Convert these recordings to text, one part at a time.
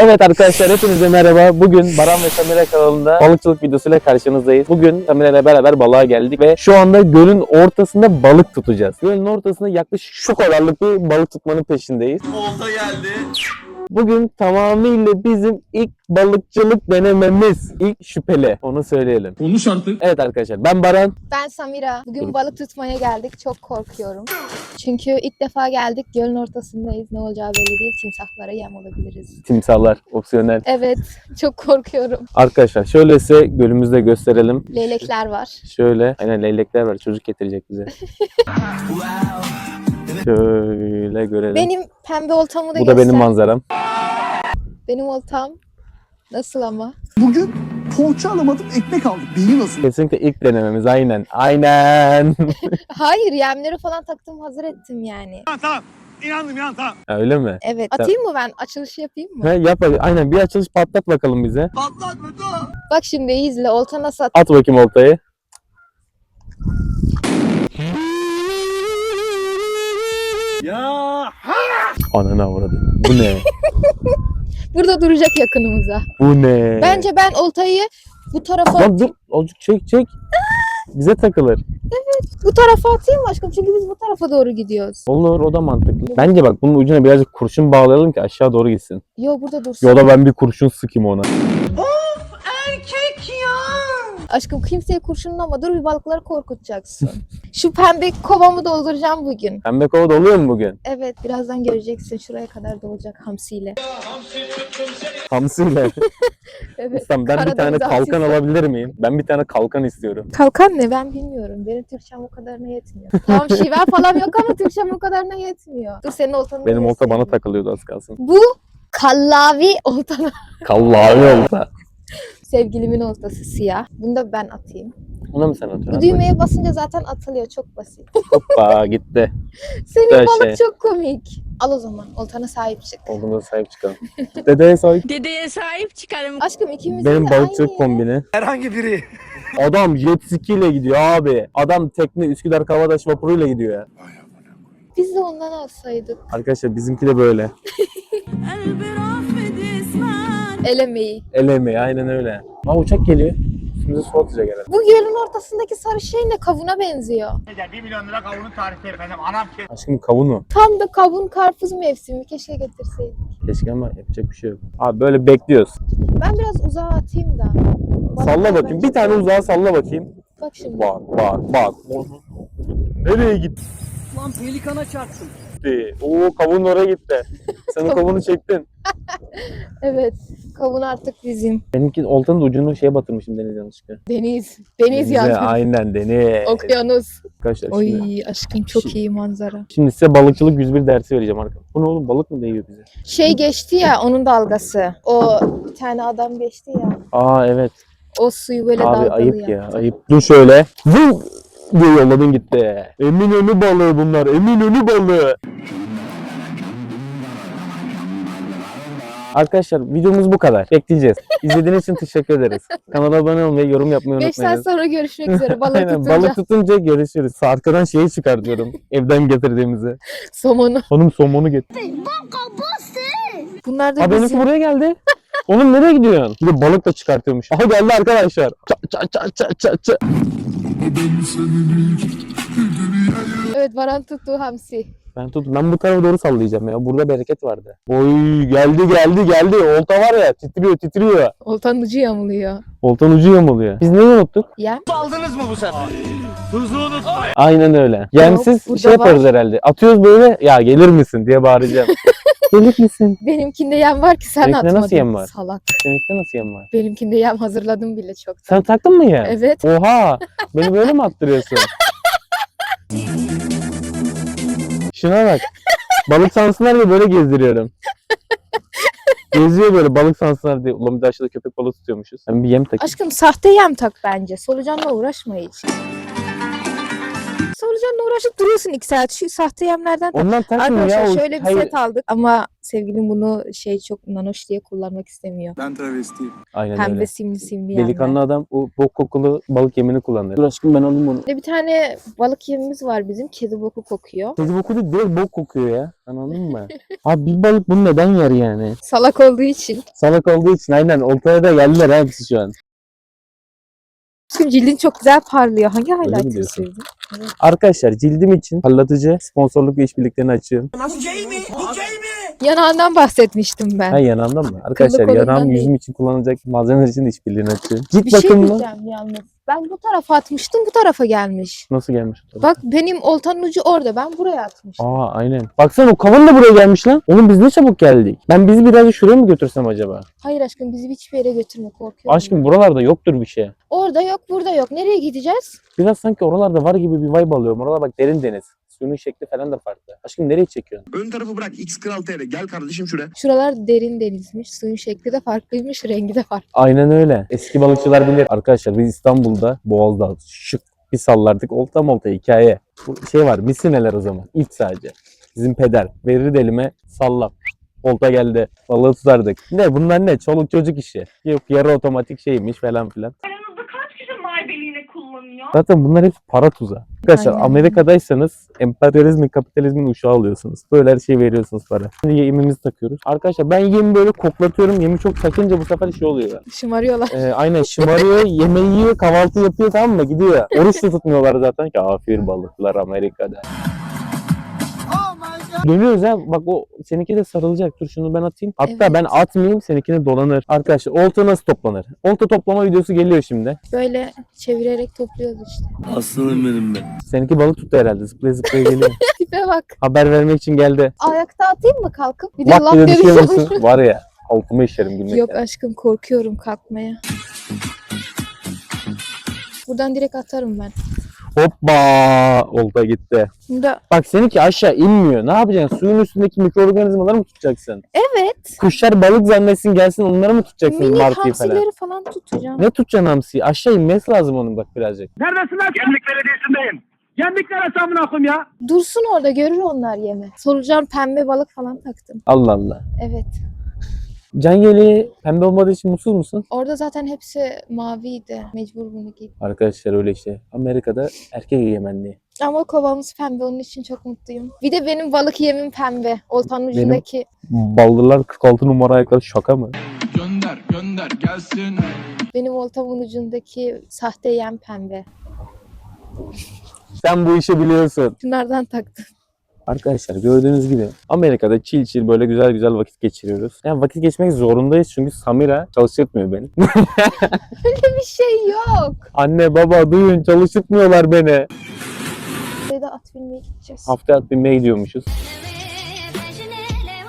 Evet arkadaşlar hepinize merhaba. Bugün Baran ve Samira kanalında balıkçılık videosuyla karşınızdayız. Bugün Samira ile beraber balığa geldik ve şu anda gölün ortasında balık tutacağız. Gölün ortasında yaklaşık şu kadarlık bir balık tutmanın peşindeyiz. Olta geldi. Bugün tamamıyla bizim ilk balıkçılık denememiz. İlk şüpheli. Onu söyleyelim. Konuş artık. Evet arkadaşlar ben Baran. Ben Samira. Bugün balık tutmaya geldik. Çok korkuyorum. Çünkü ilk defa geldik. Gölün ortasındayız. Ne olacağı belli değil. Timsahlara yem olabiliriz. Timsahlar opsiyonel. Evet. Çok korkuyorum. Arkadaşlar şöyle size gölümüzde gösterelim. Leylekler var. Şöyle. Aynen leylekler var. Çocuk getirecek bize. Şöyle görelim. Benim pembe oltamı da Bu da benim göster. manzaram. Benim oltam. Nasıl ama? Bugün poğaça alamadım ekmek aldık. Beyin nasıl? Kesinlikle ilk denememiz aynen. Aynen. Hayır yemleri falan taktım hazır ettim yani. Ha, Öyle mi? Evet. Atayım mı ben? Açılışı yapayım mı? Ha, yap hadi. aynen bir açılış patlat bakalım bize. Patlat Beto. Bak şimdi iyi izle. Olta nasıl at? At bakayım oltayı. Ya. Ananı avradım. Bu ne? Burada duracak yakınımıza. Bu ne? Bence ben oltayı bu tarafa Lan dur. Azıcık çek çek. Bize takılır. bu tarafa atayım mı aşkım? Çünkü biz bu tarafa doğru gidiyoruz. Olur o da mantıklı. Bence bak bunun ucuna birazcık kurşun bağlayalım ki aşağı doğru gitsin. Yo burada dursun. Yola ben bir kurşun sıkayım ona. Aşkım kimseye kurşunlama. Dur bir balıkları korkutacaksın. Şu pembe kovamı dolduracağım bugün. Pembe kova doluyor mu bugün? Evet birazdan göreceksin. Şuraya kadar dolacak hamsiyle. Hamsiyle. Evet. Tamam ben bir tane Karadeniz kalkan hamsisi. alabilir miyim? Ben bir tane kalkan istiyorum. Kalkan ne ben bilmiyorum. Benim Türkçem o kadarına yetmiyor. tamam şiven falan yok ama Türkçem o kadarına yetmiyor. Dur senin oltanı Benim olta bana takılıyordu az kalsın. Bu kallavi olta. Kallavi olta. Sevgilimin oltası siyah. Bunu da ben atayım. Ona mı sen Bu atıyorsun? düğmeye basınca zaten atılıyor. Çok basit. Hoppa gitti. Senin Güzel balık şey. çok komik. Al o zaman. Oltana sahip çık. Olduğunda sahip çıkalım. Dedeye sahip. Dedeye sahip çıkarım. Aşkım ikimizin Benim de balıkçılık aynı. kombini. Herhangi biri. Adam jet ski ile gidiyor abi. Adam tekne Üsküdar Kavadaş vapuruyla gidiyor ya. Biz de ondan alsaydık. Arkadaşlar bizimki de böyle. El emeği. El emeği aynen öyle. Aa uçak geliyor. Şimdi su atacak herhalde. Bu gölün ortasındaki sarı şey ne? Kavuna benziyor. 1 milyon lira kavunun tarifi efendim. Anam ki. Aşkım kavunu. Tam da kavun karpuz mevsimi. Keşke getirseydik. Keşke ama yapacak bir şey yok. Abi böyle bekliyoruz. Ben biraz uzağa atayım da. Bana Salla bakayım. bence Bir tane uzağa salla bakayım. Bak şimdi. Bak bak bak. Nereye gitti? Lan pelikana çarptım. Oo kavun oraya gitti. Sen o kavunu çektin. Evet. Kavun artık bizim. Benimki oltanın ucunu şeye batırmışım deniz yanlışlıkla. Deniz. Deniz Denize, yani. Aynen deniz. Okyanus. Arkadaşlar Oy şimdi, aşkım çok Şimdi- iyi manzara. şimdi size balıkçılık 101 dersi vereceğim arkadaşlar. Bu ne oğlum balık mı değiyor bize? Şey geçti ya onun dalgası. O bir tane adam geçti ya. Aa evet. O suyu böyle Abi dalgalı ayıp ya yaptı. ayıp. Dur şöyle. Vum diye yolladın gitti. Eminönü balığı bunlar. Eminönü balığı. Arkadaşlar videomuz bu kadar. Bekleyeceğiz. İzlediğiniz için teşekkür ederiz. Kanala abone olmayı, yorum yapmayı 5 saat unutmayın. sonra görüşmek üzere. Balık Aynen, tutunca balık tutunca görüşürüz. Arkadan şeyi çıkartıyorum. evden getirdiğimizi. somonu. Hanım somonu getir. Bunlar da Aa benimki bizim. buraya geldi. Oğlum nereye gidiyorsun? Bir de balık da çıkartıyormuş. Aha geldi arkadaşlar. Ça ça ça ça ça ça. Evet Baran tuttuğu hamsi. Ben tut. Ben bu tarafa doğru sallayacağım ya. Burada bereket vardı. Oy geldi geldi geldi. Olta var ya titriyor titriyor. Oltanın ucu yamuluyor. Oltanın ucu yamuluyor. Biz neyi unuttuk? Yem. Aldınız mı bu sefer? Tuzu unut. Aynen öyle. Yemsiz burada şey yaparız var. herhalde. Atıyoruz böyle ya gelir misin diye bağıracağım. gelir misin? Benimkinde yem var ki sen Benimkinde atmadın. nasıl yem var? Salak. Seninki nasıl yem var? Benimkinde yem hazırladım bile çok. Sen taktın mı yem? Evet. Oha! Beni böyle mi attırıyorsun? Şuna bak. Balık sansınlar diye böyle gezdiriyorum. Geziyor böyle balık sansınlar diye. Ulan bir de aşağıda köpek balığı tutuyormuşuz. Ben bir yem takayım. Aşkım sahte yem tak bence. Solucanla uğraşma hiç. Solucanla uğraşıp duruyorsun iki saat. Şu sahte yemlerden Ondan takmıyor ya. Arkadaşlar o- şöyle bir hayır. set aldık ama sevgilim bunu şey çok nanoş diye kullanmak istemiyor. Ben travestiyim. Aynen Pembe öyle. simli simli yemler. Delikanlı adam o bok kokulu balık yemini kullanır. Dur aşkım ben alayım onu. Bir de bir tane balık yemimiz var bizim. Kedi boku kokuyor. Kedi boku değil direkt bok kokuyor ya. Anladın mı? Abi bir balık bunu neden yer yani? Salak olduğu için. Salak olduğu için aynen oltaya da geldiler hepsi şu an. Şimdi cildin çok güzel parlıyor. Hangi mi highlighter diyorsun? sürdün? Arkadaşlar cildim için parlatıcı sponsorluk ve işbirliklerini açıyorum. Bu gay mi? Bu gay mi? Yanağından bahsetmiştim ben. Ha yanağımdan mı? Arkadaşlar yanağım yüzüm için kullanılacak malzemeler için de işbirliğini açıyorum. Cilt Bir şey diyeceğim yalnız. Ben bu tarafa atmıştım bu tarafa gelmiş. nasıl gelmiş? o tarafa? Bak benim oltanın ucu orada. Ben buraya atmıştım. Aa aynen. Baksana o kavun da buraya gelmiş lan. Oğlum biz ne çabuk geldik. Ben bizi birazcık şuraya mı götürsem acaba? Hayır aşkım bizi hiçbir yere götürme korkuyorum. Aşkım buralarda yoktur bir şey. Orada yok burada yok. Nereye gideceğiz? Biraz sanki oralarda var gibi bir vibe alıyorum. Oralar bak derin deniz. Suyunun şekli falan da farklı. Aşkım nereye çekiyorsun? Ön tarafı bırak X Kral TR. Gel kardeşim şuraya. Şuralar derin denizmiş. Suyun şekli de farklıymış. Rengi de farklı. Aynen öyle. Eski balıkçılar bilir. Arkadaşlar biz İstanbul'da Boğaz'da şık bir sallardık. Olta molta hikaye. Bu şey var misineler o zaman. İlk sadece. Bizim peder verirdi elime salla. Olta geldi. Balığı tutardık. Ne bunlar ne? Çoluk çocuk işi. Yok yarı otomatik şeymiş falan filan. Kullanıyor? Zaten bunlar hep para tuzağı. Arkadaşlar Aynen. Amerika'daysanız emperyalizmin, kapitalizmin uşağı oluyorsunuz. Böyle her şeyi veriyorsunuz para. Şimdi yemimizi takıyoruz. Arkadaşlar ben yemi böyle koklatıyorum. Yemi çok takınca bu sefer şey oluyor. Şımarıyorlar. Ee, aynen şımarıyor, yemeği yiyor, kahvaltı yapıyor tamam mı? Gidiyor. Oruç da tutmuyorlar zaten. Kafir balıklar Amerika'da. Dönüyoruz ha. Bak o seninki de sarılacak. Dur şunu ben atayım. Hatta Evet. ben atmayayım seninkine dolanır. Arkadaşlar olta nasıl toplanır? Olta toplama videosu geliyor şimdi. Böyle çevirerek topluyoruz işte. Aslanım benim be. Seninki balık tuttu herhalde. Zıplaya zıplaya geliyor. Tipe bak. Haber vermek için geldi. Ayakta atayım mı kalkıp? Bir de Bak laf bir de düşüyor? Var ya altıma işerim gülmekten. Yok aşkım korkuyorum kalkmaya. Buradan direkt atarım ben. Hoppa! Olta gitti. Bunda Bak seninki aşağı inmiyor. Ne yapacaksın? Suyun üstündeki mikroorganizmaları mı tutacaksın? evet. Kuşlar balık zannetsin gelsin onları mı tutacaksın Mini martıyı falan? hamsileri falan tutacağım. Ne tutacaksın hamsiyi? Aşağı inmesi lazım onun bak birazcık. Neredesin lan? Gemlik Belediyesi'ndeyim. Gemlik neresi amına koyayım ya? Dursun orada görür onlar yemi. Solucan pembe balık falan taktım. Allah Allah. Evet. Can yeleği pembe olmadığı için mutsuz musun? Orada zaten hepsi maviydi. Mecbur bunu giy. Arkadaşlar öyle işte. Amerika'da erkek egemenliği. Ama kovamız pembe onun için çok mutluyum. Bir de benim balık yemim pembe. Oltanın ucundaki. Baldırlar 46 numara ayakları şaka mı? Gönder gönder gelsin. Benim oltamın ucundaki sahte yem pembe. Sen bu işi biliyorsun. Şunlardan taktım. Arkadaşlar gördüğünüz gibi Amerika'da chill chill böyle güzel güzel vakit geçiriyoruz. Yani vakit geçmek zorundayız çünkü Samira çalıştırmıyor beni. Bir şey yok. Anne baba duyun çalıştırmıyorlar beni. Buraya da at binmeye gideceğiz. Haftaya at binmeye gidiyormuşuz.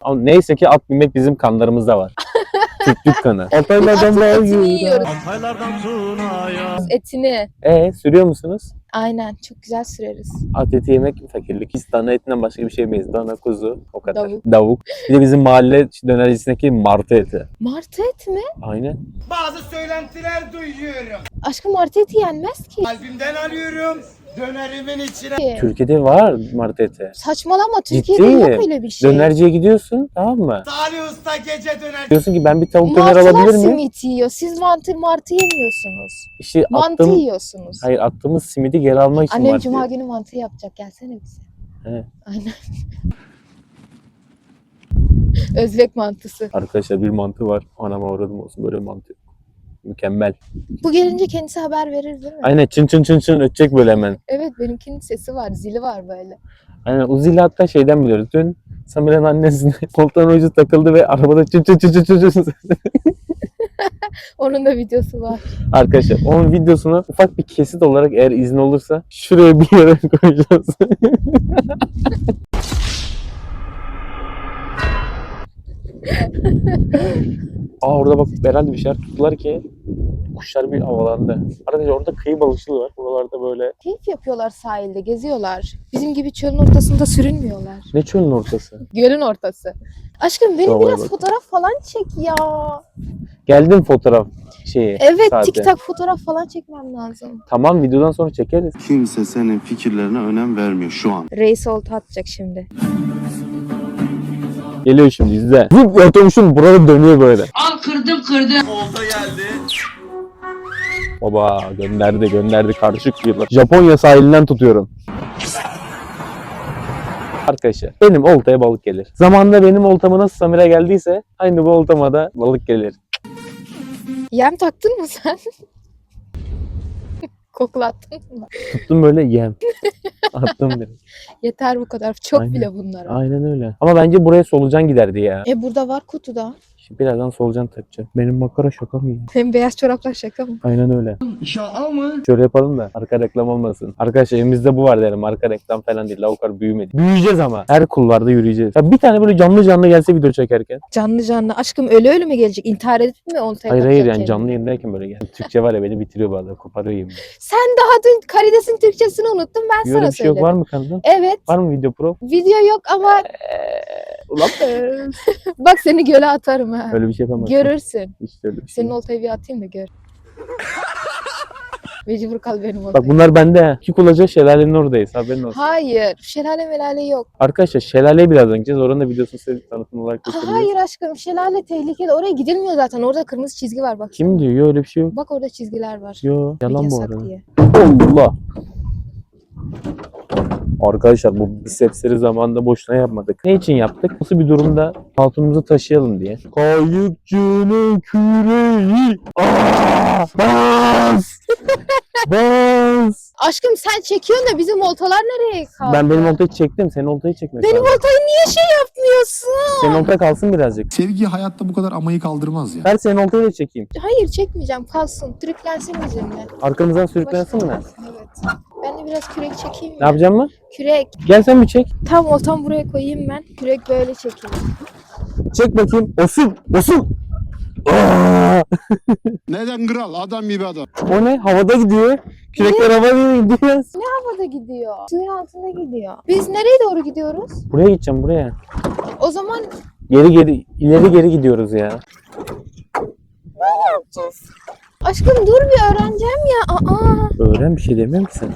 Ama neyse ki at binmek bizim kanlarımızda var. Türklük kanı. Altaylardan daha etini iyi. yiyoruz. Altaylardan Tuna'ya. Etini. E sürüyor musunuz? Aynen çok güzel süreriz. At eti yemek fakirlik. Biz dana etinden başka bir şey yemeyiz. Dana, kuzu, o kadar. Davuk. Davuk. Bir de bizim mahalle dönercisindeki martı eti. Martı et mi? Aynen. Bazı söylentiler duyuyorum. Aşkım martı eti yenmez ki. Kalbimden arıyorum. Dönerimin içine. Türkiye'de var martı eti. Saçmalama Ciddi Türkiye'de yok öyle bir şey. Dönerciye gidiyorsun tamam mı? Salih Usta gece döner. Diyorsun ki ben bir tavuk döner Martılar alabilir miyim? simit yiyor. Siz mantı martı yemiyorsunuz. İşte Mantı attığım, yiyorsunuz. hayır attığımız simidi geri almak için Annem martı cuma günü mantı yapacak. Gelsene bize. He. Aynen. Özbek mantısı. Arkadaşlar bir mantı var. Anama uğradım olsun böyle mantı. Mükemmel. Bu gelince kendisi haber verir değil mi? Aynen çın çın çın çın ötecek böyle hemen. Evet benimkinin sesi var. Zili var böyle. Aynen Uzi'yle hatta şeyden biliyoruz. Dün Samira'nın annesine koltuğun ucu takıldı ve arabada çın çın çın çın çın çın. Onun da videosu var. Arkadaşlar onun videosunu ufak bir kesit olarak eğer izin olursa şuraya bir yere koyacağız. Aa orada bak herhalde bir şeyler tuttular ki kuşlar bir havalandı. Arkadaşlar orada kıyı balıkçılığı var. Buralarda böyle Keyif yapıyorlar sahilde. Geziyorlar. Bizim gibi çölün ortasında sürünmüyorlar. ne çölün ortası. Gölün ortası. Aşkım benim Havaya biraz bak. fotoğraf falan çek ya. Geldim fotoğraf. şeyi. Evet saati. TikTok fotoğraf falan çekmem lazım. Tamam videodan sonra çekeriz. Kimse senin fikirlerine önem vermiyor şu an. Reis olta atacak şimdi. Geliyor şimdi izle. Zıp yapıyormuşum burada dönüyor böyle. Al kırdım kırdım. Baba gönderdi gönderdi karışık yıllar. Japonya sahilinden tutuyorum. Arkadaşlar benim oltaya balık gelir. Zamanında benim oltama nasıl Samira geldiyse aynı bu oltama da balık gelir. Yem taktın mı sen? Koklattın mı? Tuttum böyle yem. Attım bir. Yeter bu kadar. Çok Aynen. bile bunlar. Aynen öyle. Ama bence buraya solucan giderdi ya. E burada var kutuda. Şimdi birazdan solucan takacağım. Benim makara şaka mı ya? Hem beyaz çoraplar şaka mı? Aynen öyle. Şaka mı? Şöyle yapalım da arka reklam olmasın. Arkadaşlar elimizde bu var derim. Arka reklam falan değil. Lavuklar büyümedi. Büyüyeceğiz ama. Her kulvarda yürüyeceğiz. Ya bir tane böyle canlı canlı gelse video çekerken. Canlı canlı. Aşkım ölü ölü mü gelecek? İntihar edip mi oltaya Hayır hayır yani canlı yayındayken böyle gel. Türkçe var ya beni bitiriyor bazen. Koparıyor yemin. Sen daha dün karidesin Türkçesini unuttun ben Böyle sana bir şey yok söyledim. var mı kanka? Evet. Var mı video pro? Video yok ama Ulan bak seni göle atarım ha. Öyle bir şey yapamazsın. Görürsün. De öyle bir şey. Senin oltayı atayım da gör. Mecbur kal benim oltayı. Bak bunlar bende. İki kulaca şelalenin oradayız. Haberin olsun. Hayır. Şelale melale yok. Arkadaşlar şelaleye birazdan gideceğiz. Oranın da videosunu size tanıtım olarak göstereceğiz. Hayır aşkım şelale tehlikeli. Oraya gidilmiyor zaten. Orada kırmızı çizgi var bak. Kim diyor? Yo öyle bir şey yok. Bak orada çizgiler var. Yo yalan bu Yasak arada. diye. Allah. Arkadaşlar bu bisepsleri zamanında boşuna yapmadık. Ne için yaptık? Nasıl bir durumda altımızı taşıyalım diye. Kayıkçının küreği. Aa! Bas! Bas! Aşkım sen çekiyorsun da bizim oltalar nereye kaldı? Ben benim oltayı çektim. Senin oltayı çekmek Benim lazım. oltayı niye şey yapmıyorsun? Senin oltay kalsın birazcık. Sevgi hayatta bu kadar amayı kaldırmaz ya. Ver senin oltayı da çekeyim. Hayır çekmeyeceğim kalsın. Trüklensin bizimle. Arkamızdan sürüklensin mi? Evet. Ben de biraz kürek çekeyim? Ne yapacağım mı? Kürek. Gel sen bir çek. Tam oltam buraya koyayım ben. Kürek böyle çekeyim. Çek bakayım. Osun! Osun! Aa! Neden kral? Adam gibi adam. O ne? Havada gidiyor. Kürekler havada gidiyor. Havada gidiyor. Suyun altında gidiyor. Biz nereye doğru gidiyoruz? Buraya gideceğim buraya. O zaman Geri geri ileri geri gidiyoruz ya. Aşkım dur bir öğreneceğim ya. Aa, Öğren bir şey demiyorum ki sen.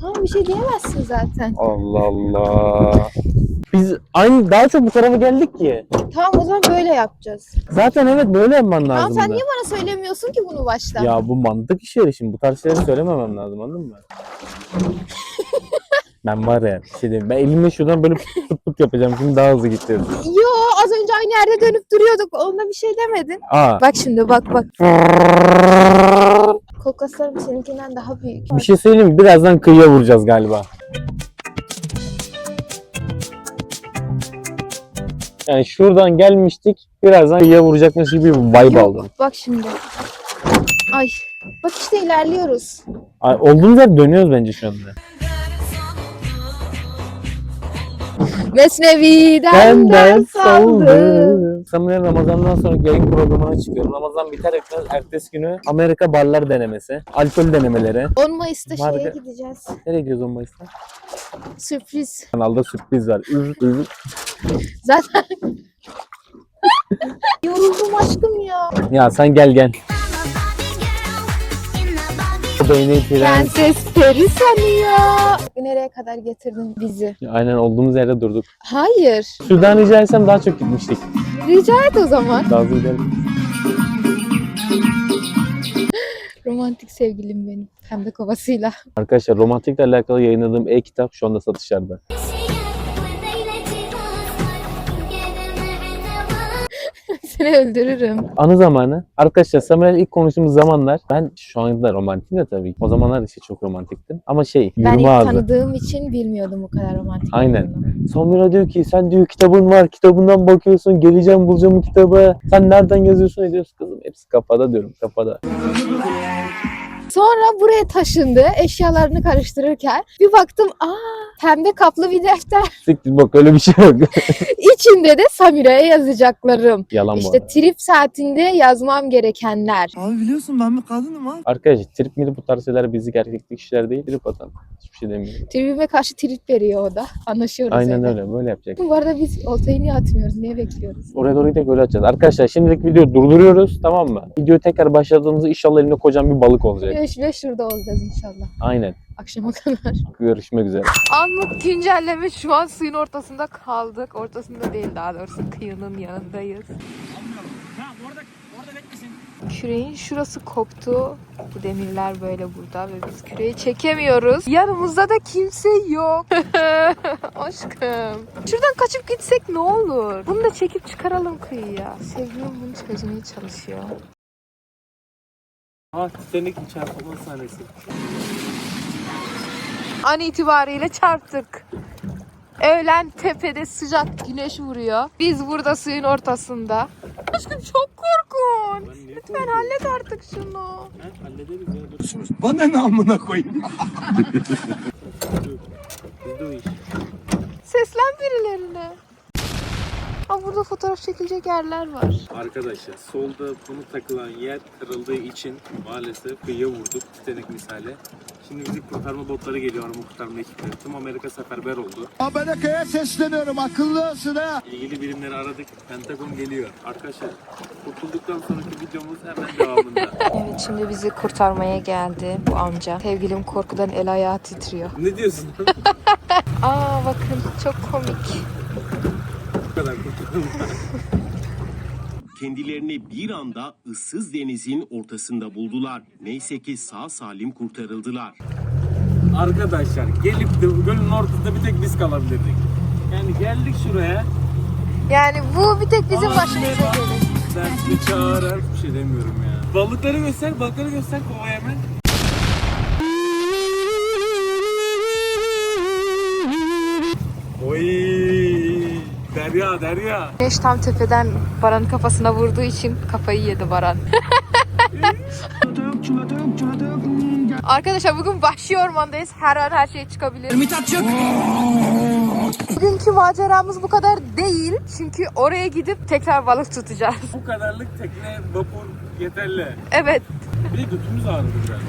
tamam bir şey diyemezsin zaten. Allah Allah. Biz aynı daha çok bu tarafa geldik ki. Tamam o zaman böyle yapacağız. Zaten evet böyle yapman Tamam lazım. sen niye bana söylemiyorsun ki bunu baştan? Ya bu mantık işleri şimdi bu tarz şeyleri söylememem lazım anladın mı? ben var ya bir şey diyeyim. Ben elimle şuradan böyle pıt pıt yapacağım. Şimdi daha hızlı gidiyoruz. Yo az önce aynı yerde dönüp duruyorduk. Onda bir şey demedin. Aa. Bak şimdi bak bak. Koklaslarım seninkinden daha büyük. Bir şey söyleyeyim mi? Birazdan kıyıya vuracağız galiba. Yani şuradan gelmiştik. Birazdan kıyıya vuracakmış gibi bir vibe aldım. Yok, bak şimdi. Ay. Bak işte ilerliyoruz. Ay, Olduğumuz yer dönüyoruz bence şu anda. Mesnevi'den ders saldı. Sanırım Ramazan'dan sonra yayın programına çıkıyorum. Ramazan biter bitmez ertesi günü Amerika barlar denemesi. Alkol denemeleri. 10 Mayıs'ta şeye gideceğiz. Nereye gidiyoruz 10 Mayıs'ta? Sürpriz. Kanalda sürpriz var. Ür, ür. Zaten Yoruldum aşkım ya. Ya sen gel gel. Beyni tren. Prenses peri sanıyor. Nereye kadar getirdin bizi? Aynen olduğumuz yerde durduk. Hayır. Şuradan rica etsem daha çok gitmiştik. Rica et o zaman. Daha hızlı gidelim. Romantik sevgilim benim. Pembe kovasıyla. Arkadaşlar romantikle alakalı yayınladığım e-kitap şu anda satışlarda. Seni öldürürüm. Anı zamanı. Arkadaşlar Samuel ilk konuştuğumuz zamanlar ben şu anda romantikim de tabii. O zamanlar işte çok romantiktim. Ama şey Ben yürüme ilk ağzı. tanıdığım için bilmiyordum bu kadar romantik. Aynen. olduğunu. Samira diyor ki sen diyor kitabın var kitabından bakıyorsun geleceğim bulacağım bu kitabı. Sen nereden yazıyorsun ediyorsun kızım hepsi kafada diyorum kafada. Sonra buraya taşındı eşyalarını karıştırırken. Bir baktım aa pembe kaplı bir defter. Siktir bak öyle bir şey yok. İçinde de Samire'ye yazacaklarım. Yalan bu. İşte trip saatinde yazmam gerekenler. Abi biliyorsun ben bir kadınım abi. Arkadaşlar trip milip bu tarz şeyler bizlik erkeklik işler değil. Trip atan. Hiçbir şey demiyorum. Tribime karşı trip veriyor o da. Anlaşıyoruz Aynen öyle. öyle. Böyle yapacak. Bu arada biz oltayı niye atmıyoruz? Niye bekliyoruz? Oraya doğru gidelim öyle açacağız. Arkadaşlar şimdilik videoyu durduruyoruz tamam mı? Videoyu tekrar başladığımızda inşallah elimde kocaman bir balık olacak. Ve, ve şurada olacağız inşallah. Aynen. Akşama kadar. Görüşmek üzere. Anlık güncelleme şu an suyun ortasında kaldık. Ortasında değil daha doğrusu kıyının yanındayız. Küreğin şurası koptu. Bu demirler böyle burada ve biz küreği çekemiyoruz. Yanımızda da kimse yok. Aşkım. Şuradan kaçıp gitsek ne olur? Bunu da çekip çıkaralım kıyıya. Sevgilim bunu çözmeye çalışıyor. Ah Titanic çarpılma sahnesi. An itibariyle çarptık. Öğlen tepede sıcak güneş vuruyor. Biz burada suyun ortasında. Aşkım çok korkunç. Lütfen hallet artık şunu. Hallederiz ya. Dur. Bana ne amına koyayım? Bizde o iş. Seslen birilerine. Aa, burada fotoğraf çekilecek yerler var. Arkadaşlar solda bunu takılan yer kırıldığı için maalesef kıyıya vurduk Titanic misali. Şimdi bizi kurtarma botları geliyor arama kurtarma ekipleri. Tüm Amerika seferber oldu. Amerika'ya sesleniyorum akıllı olsun ha. İlgili birimleri aradık. Pentagon geliyor. Arkadaşlar kurtulduktan sonraki videomuz hemen devamında. Evet şimdi bizi kurtarmaya geldi bu amca. Sevgilim korkudan el ayağı titriyor. ne diyorsun? Aa bakın çok komik. Kendilerini bir anda ıssız denizin ortasında buldular. Neyse ki sağ salim kurtarıldılar. Arkadaşlar gelip de gölün ortasında bir tek biz kalabilirdik. Yani geldik şuraya. Yani bu bir tek bizim başımıza gelir. Dertli çağırar. Bir şey demiyorum ya. Balıkları göster, balıkları göster kovaya hemen. Oy! Derya, Derya. Güneş tam tepeden Baran'ın kafasına vurduğu için kafayı yedi Baran. Arkadaşlar bugün Vahşi Orman'dayız. Her an her şey çıkabilir. Bugünkü maceramız bu kadar değil. Çünkü oraya gidip tekrar balık tutacağız. Bu kadarlık tekne, vapur yeterli. Evet. Bir de götümüz ağrıdı biraz.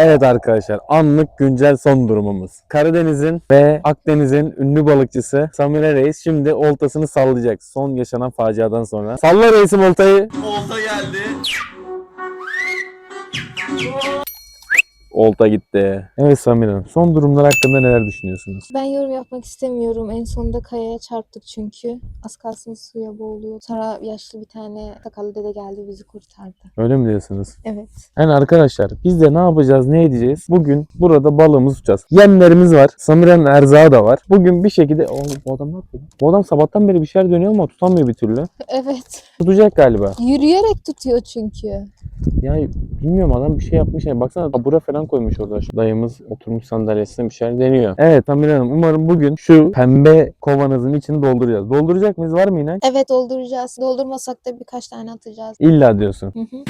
Evet arkadaşlar anlık güncel son durumumuz. Karadeniz'in ve Akdeniz'in ünlü balıkçısı Samire Reis şimdi oltasını sallayacak. Son yaşanan faciadan sonra. Salla reisim oltayı. Olta geldi. Olta gitti. Evet Samire Hanım son durumlar hakkında neler düşünüyorsunuz? Ben yorum yapmak istemiyorum. En sonunda kayaya çarptık çünkü. Az kalsın suya boğuluyor. Sonra yaşlı bir tane sakallı dede geldi bizi kurtardı. Öyle mi diyorsunuz? Evet. Yani arkadaşlar biz de ne yapacağız ne edeceğiz? Bugün burada balığımızı tutacağız. Yemlerimiz var. Samire'nin erzağı da var. Bugün bir şekilde... Oğlum bu adam ne yapıyor? Bu adam sabahtan beri bir şeyler dönüyor ama tutamıyor bir türlü. Evet. Tutacak galiba. Yürüyerek tutuyor çünkü. Yani bilmiyorum adam bir şey yapmış. Yani baksana tabure falan koymuş orada. Şu dayımız oturmuş sandalyesine bir şeyler deniyor. Evet Samire Hanım umarım bugün şu pembe kovanızın içini dolduracağız. Dolduracak mıyız? Var mı inanç? Evet dolduracağız. Doldurmasak da birkaç tane atacağız. İlla diyorsun. Hı hı.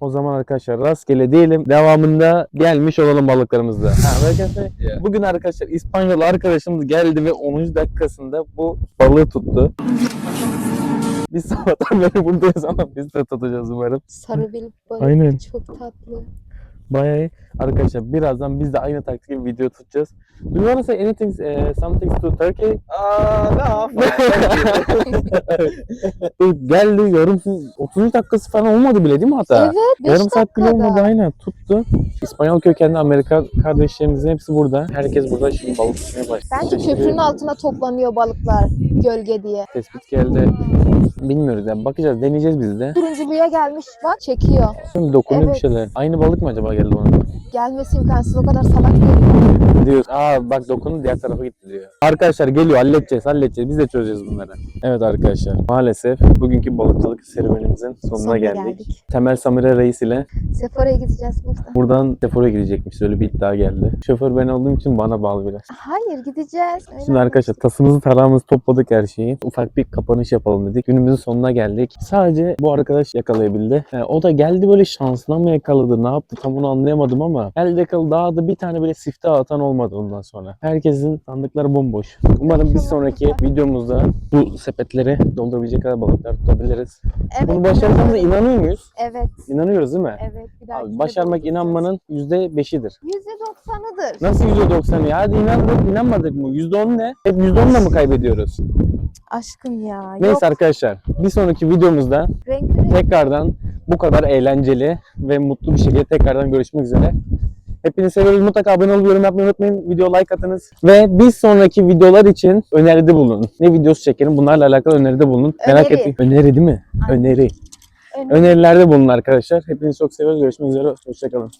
O zaman arkadaşlar rastgele diyelim. Devamında gelmiş olalım balıklarımızda. Ha, arkadaşlar, Bugün arkadaşlar İspanyol arkadaşımız geldi ve 10. dakikasında bu balığı tuttu. Biz sabahtan beri buradayız ama biz de tutacağız umarım. Sarı bir balık. Aynen. Çok tatlı. Bayağı iyi. Arkadaşlar birazdan biz de aynı taktik gibi video tutacağız. Do you wanna say anything, eh, something to Turkey? Aa ne Geldi yarım 30 dakikası falan olmadı bile değil mi hata? Evet. beş Yarım saat bile dakikada. olmadı aynen tuttu. İspanyol kökenli Amerika kardeşlerimizin hepsi burada. Herkes burada şimdi balık tutmaya başladı. Bence köprünün altına toplanıyor balıklar gölge diye. Tespit geldi. Bilmiyoruz yani bakacağız deneyeceğiz biz de. Turunculuya gelmiş bak çekiyor. Şimdi dokunuyor Evet. bir şeyler. Aynı balık mı acaba geldi ona? Gelmesi imkansız o kadar salak değil. Diyor. Aa bak dokunu diğer tarafa gitti diyor. Arkadaşlar geliyor halledeceğiz halledeceğiz. Biz de çözeceğiz bunları. Evet arkadaşlar maalesef bugünkü balıkçılık serüvenimizin sonuna, Sonuna geldik. geldik. Temel Samire Reis ile Sephora'ya gideceğiz burada. buradan Sephora gidecekmiş. Öyle bir iddia geldi. Şoför ben olduğum için bana bağlı biraz. Hayır gideceğiz. Öyle Şimdi arkadaşlar tasımızı tarağımızı topladık her şeyi. Ufak bir kapanış yapalım dedik. Günümüzün sonuna geldik. Sadece bu arkadaş yakalayabildi. Yani o da geldi böyle şansına mı yakaladı ne yaptı tam onu anlayamadım ama elde yakaladı. Daha da bir tane bile sifte atan olmadı ondan sonra. Herkesin sandıkları bomboş. Umarım bir sonraki videomuzda bu sepetleri doldurabilecek kadar balıklar tutabiliriz. Evet, Bunu başardığımıza inanıyor muyuz? Evet. İnanıyoruz değil mi? Evet. Bir Abi başarmak inanmanın %5'idir. %90'ıdır. Nasıl %90 ya? Hadi inandık, inanmadık mı? %10 ne? Hep %10'la mı kaybediyoruz? Aşkım ya. Neyse Yok. arkadaşlar bir sonraki videomuzda Renkli renk. tekrardan bu kadar eğlenceli ve mutlu bir şekilde tekrardan görüşmek üzere. Hepinizi seviyoruz. Mutlaka abone olup yorum yapmayı unutmayın. Video like atınız. Ve bir sonraki videolar için öneride bulunun. Ne videosu çekelim bunlarla alakalı öneride bulunun. Merak Öneri. etmeyin. Öneri değil mi? Aynen. Öneri. Öneri. Önerilerde bulunun arkadaşlar. Hepinizi çok seviyoruz. Görüşmek üzere. Hoşçakalın.